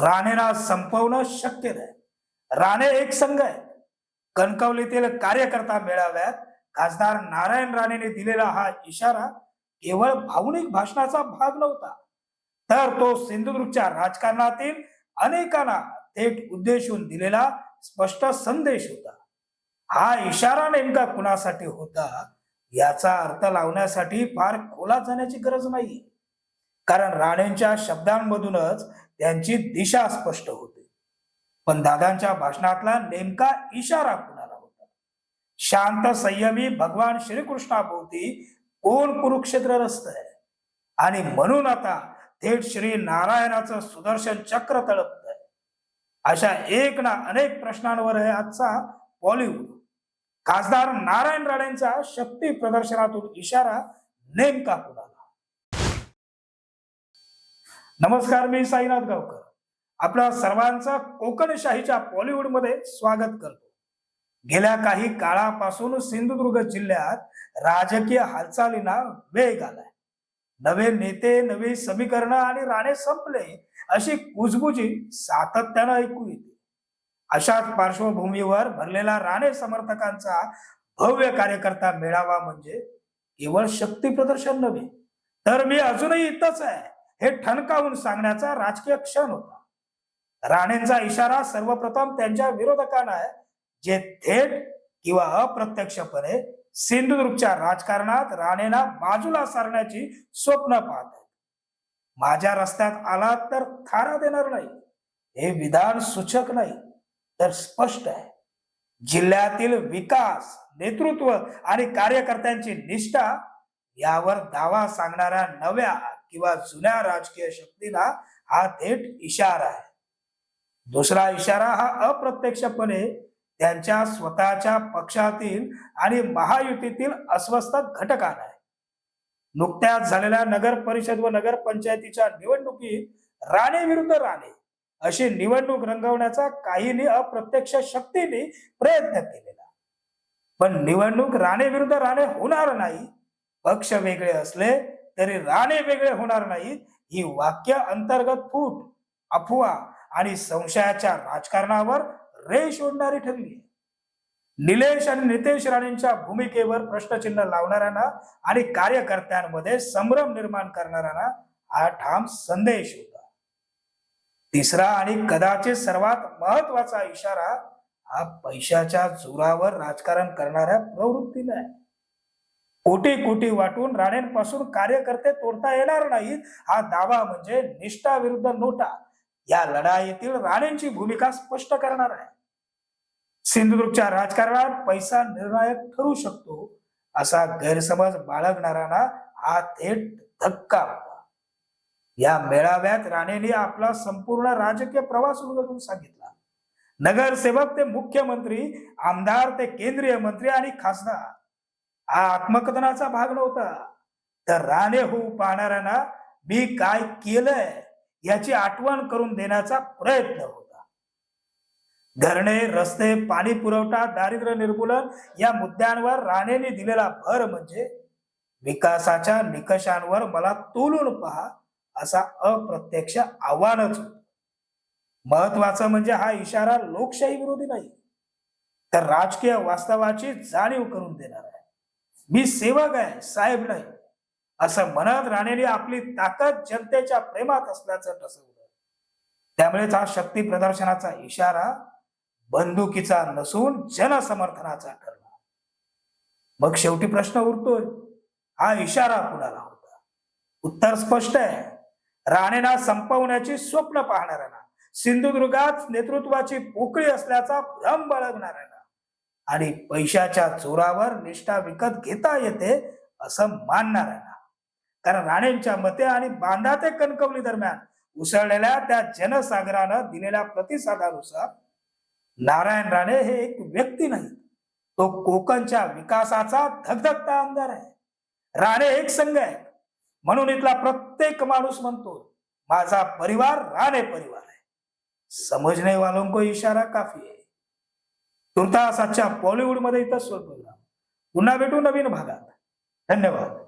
राणेला संपवणं शक्य नाही. राणे एक संघ आहे. कणकवलीतील कार्यकर्ता मेळाव्यात खासदार नारायण राणेने दिलेला हा इशारा केवळ भावनिक भाषणाचा भाग नव्हता. तर तो सिंधुदुर्गच्या राजकारणातील अनेकांना थेट उद्देशून दिलेला स्पष्ट संदेश होता. हा इशारा नेमका कुणासाठी होता याचा अर्थ लावण्यासाठी फार खोलात जाण्याची गरज नाही कारण राणेंच्या शब्दांमधूनच त्यांची दिशा स्पष्ट होते. पण दादांच्या भाषणातला नेमका इशारा कुणाला होता? शांत संयमी भगवान श्रीकृष्णाभोवती कोण कुरुक्षेत्र रस्त आहे? आणि म्हणून आता थेट श्री नारायणाचं सुदर्शन चक्र तळपत आहे. अशा एक ना अनेक प्रश्नांवर आहे आजचा बॉलिवूड. खासदार नारायण राणेंचा शक्ती प्रदर्शनातून इशारा नेमका कुणाला? नमस्कार मी साईनाथ गावकर. आपला सर्वांचं कोकणशाहीच्या बॉलिवूडमध्ये स्वागत करतो. गेल्या काही काळापासून सिंधुदुर्ग जिल्ह्यात राजकीय हालचालींना वेग आलाय. नवे नेते नवी समीकरणं आणि राणे संपले अशी कुजबुजी सातत्यानं ऐकू येते. अशाच पार्श्वभूमीवर भरलेला राणे समर्थकांचा भव्य कार्यकर्ता मेळावा म्हणजे केवळ शक्ती प्रदर्शन नव्हे तर मी अजूनही इथंच आहे. हे ठणकावून सांगण्याचा राजकीय क्षण होता. राणेंचा इशारा सर्वप्रथम त्यांच्या विरोधकांना आहे. जे थेट किंवा अप्रत्यक्षपणे सिंधुदुर्गच्या राजकारणात राणेंना बाजूला सारण्याची स्वप्न पाहत आहेत. माझ्या रस्त्यात आला तर थारा देणार नाही. हे विधान सूचक नाही तर स्पष्ट आहे. जिल्ह्यातील विकास नेतृत्व आणि कार्यकर्त्यांची निष्ठा यावर दावा सांगणाऱ्या नव्या किंवा जुन्या राजकीय शक्तीला हा थेट इशारा आहे. दुसरा इशारा हा अप्रत्यक्षपणे त्यांच्या स्वतःच्या पक्षातील आणि महायुतीतील अस्वस्थ घटकांना आहे. नुकत्याच झालेल्या नगर परिषद व नगर पंचायतीच्या निवडणुकीत राणे विरुद्ध राणे अशी निवडणूक रंगवण्याचा काहींनी अप्रत्यक्ष शक्तीने प्रयत्न केलेला. पण निवडणूक राणे विरुद्ध राणे होणार नाही. पक्ष वेगळे असले तरी राणे वेगळे होणार नाहीत. ही वाक्य अंतर्गत फूट अफवा आणि संशयाच्या राजकारणावर रेष ओढणारी ठरली निलेश आणि नितेश राणेंच्या भूमिकेवर प्रश्नचिन्ह लावणाऱ्यांना आणि कार्यकर्त्यांमध्ये संभ्रम निर्माण करणाऱ्यांना हा ठाम संदेश होता. तिसरा आणि कदाचित सर्वात महत्त्वाचा इशारा हा पैशाच्या जोरावर राजकारण करणाऱ्या प्रवृत्तीला आहे. कोटी कोटी वाटून राणेंपासून कार्यकर्ते तोडता येणार नाहीत. हा दावा म्हणजे निष्ठा विरुद्ध नोटा. या लढाईतील राणेंची भूमिका स्पष्ट करणार आहे. सिंधुदुर्गच्या राजकारणात पैसा निर्णायक ठरू शकतो असा गैरसमज बाळगणाऱ्यांना हा थेट धक्का. होता या मेळाव्यात राणेंनी आपला संपूर्ण राजकीय प्रवास उलगडून सांगितला. नगरसेवक ते मुख्यमंत्री आमदार ते केंद्रीय मंत्री आणि खासदार. हा आत्मकथनाचा भाग नव्हता. तर राणे होऊ पाहणाऱ्यांना मी काय केलंय याची आठवण करून देण्याचा प्रयत्न होता. धरणे रस्ते पाणी पुरवठा दारिद्र्य निर्मूलन या मुद्द्यांवर राणेने दिलेला भर म्हणजे विकासाच्या निकषांवर मला तोलून पहा असा अप्रत्यक्ष आव्हानच होत. महत्वाचं म्हणजे हा इशारा लोकशाही विरोधी नाही तर राजकीय वास्तवाची जाणीव करून देणार आहे. मी सेवक आहे साहेब नाही. असं म्हणत राणेने आपली ताकद जनतेच्या प्रेमात असल्याचं ठसवलं. त्यामुळेच हा शक्ती प्रदर्शनाचा इशारा बंदुकीचा नसून जनसमर्थनाचा ठरला. मग शेवटी प्रश्न उरतोय हा इशारा कुणाला होता? उत्तर स्पष्ट आहे. राणेंना संपवण्याची स्वप्न पाहणाऱ्यांना सिंधुदुर्गात नेतृत्वाची पोकळी असल्याचा भ्रम बाळगणाऱ्यांना. आणि पैशाच्या जोरावर निष्ठा विकत घेता येते असं मानणाऱ्यांना कारण राणेंच्या मते आणि बांधा ते कणकवली दरम्यान उसळलेल्या त्या जनसागरानं दिलेल्या प्रतिसादानुसार नारायण राणे हे एक व्यक्ती नाही तो कोकणच्या विकासाचा धगधगता आमदार आहे. राणे एक संघ आहे म्हणून इथला प्रत्येक माणूस म्हणतो माझा परिवार राणे परिवार आहे. समजणे वालों को इशारा काफी आहे. तुर्तास आजच्या बॉलिवूडमध्ये इथं सोडतो पुन्हा भेटू नवीन भागात. धन्यवाद.